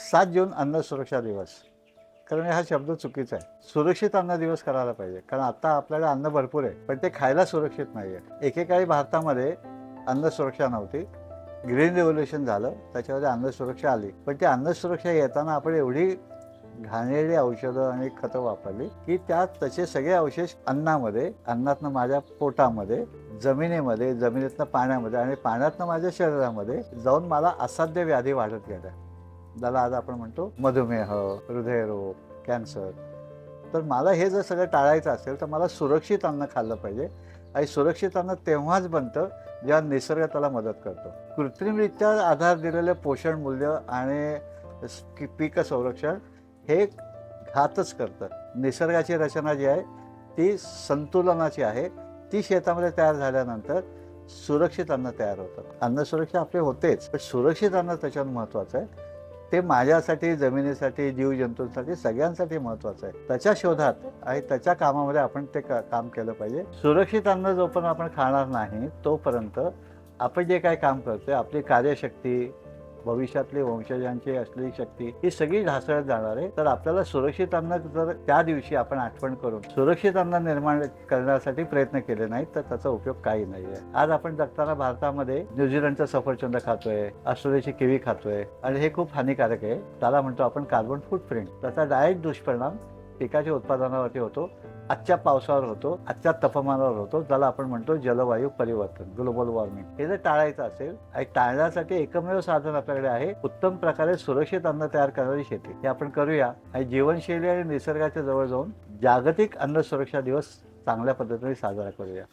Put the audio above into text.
सात जून अन्न सुरक्षा दिवस. कारण हा शब्द चुकीचा आहे. सुरक्षित अन्न दिवस करायला पाहिजे. कारण आता आपल्याला अन्न भरपूर आहे पण ते खायला सुरक्षित नाही आहे एकेकाळी भारतामध्ये अन्न सुरक्षा नव्हती. ग्रीन रेव्होल्युशन झालं त्याच्यामध्ये अन्न सुरक्षा आली. पण ती अन्न सुरक्षा येताना आपण एवढी घाणेरडी औषधं आणि खतं वापरली की त्यात त्याचे सगळे अवशेष अन्नामध्ये अन्नातनं माझ्या पोटामध्ये जमिनीमध्ये जमिनीतनं पाण्यामध्ये आणि पाण्यातनं माझ्या शरीरामध्ये जाऊन मला असाध्य व्याधी वाढत गेल्या. ज्याला आज आपण म्हणतो मधुमेह हृदयरोग कॅन्सर. तर मला हे जर सगळं टाळायचं असेल तर मला सुरक्षित अन्न खाल्लं पाहिजे. आणि सुरक्षित अन्न तेव्हाच बनतं जेव्हा निसर्ग त्याला मदत करतो. कृत्रिमरित्या आधार दिलेलं पोषण मूल्य आणि पीक संरक्षण हे घातच करतं. निसर्गाची रचना जी आहे ती संतुलनाची आहे. ती शेतामध्ये तयार झाल्यानंतर सुरक्षित अन्न तयार होतं. अन्न सुरक्षा आपली होतेच पण सुरक्षित अन्न त्याच्यात महत्त्वाचं आहे. ते माझ्यासाठी जमिनीसाठी जीवजंतूंसाठी सगळ्यांसाठी महत्त्वाचं आहे. त्याच्या शोधात आणि त्याच्या कामामध्ये आपण ते का- काम केलं पाहिजे. सुरक्षित अन्न जोपर्यंत आपण खाणार नाही तोपर्यंत आपण जे काय काम करतोय आपली कार्यशक्ती भविष्यातली वंशजांची असलेली शक्ती ही सगळी ढासळत जाणार आहे. तर आपल्याला सुरक्षित अन्न जर त्या दिवशी आपण आठवण करून सुरक्षित अन्न निर्माण करण्यासाठी प्रयत्न केले नाहीत तर त्याचा उपयोग काही नाही आहे. आज आपण जगताना भारतामध्ये न्यूझीलंडचा सफरचंद खातोय ऑस्ट्रेलियाची किवी खातोय आणि हे खूप हानिकारक आहे. त्याला म्हणतो आपण कार्बन फूटप्रिंट त्याचा डायरेक्ट दुष्परिणाम पिकाच्या उत्पादनावरती होतो आजच्या पावसावर होतो आजच्या तापमानावर होतो ज्याला आपण म्हणतो जलवायू परिवर्तन ग्लोबल वॉर्मिंग. हे जर टाळायचं असेल आणि टाळण्यासाठी एकमेव साधन आपल्याकडे आहे उत्तम प्रकारे सुरक्षित अन्न तयार करणारी शेती. हे आपण करूया आणि जीवनशैली आणि निसर्गाच्या जवळ जाऊन जागतिक अन्न सुरक्षा दिवस चांगल्या पद्धतीने साजरा करूया.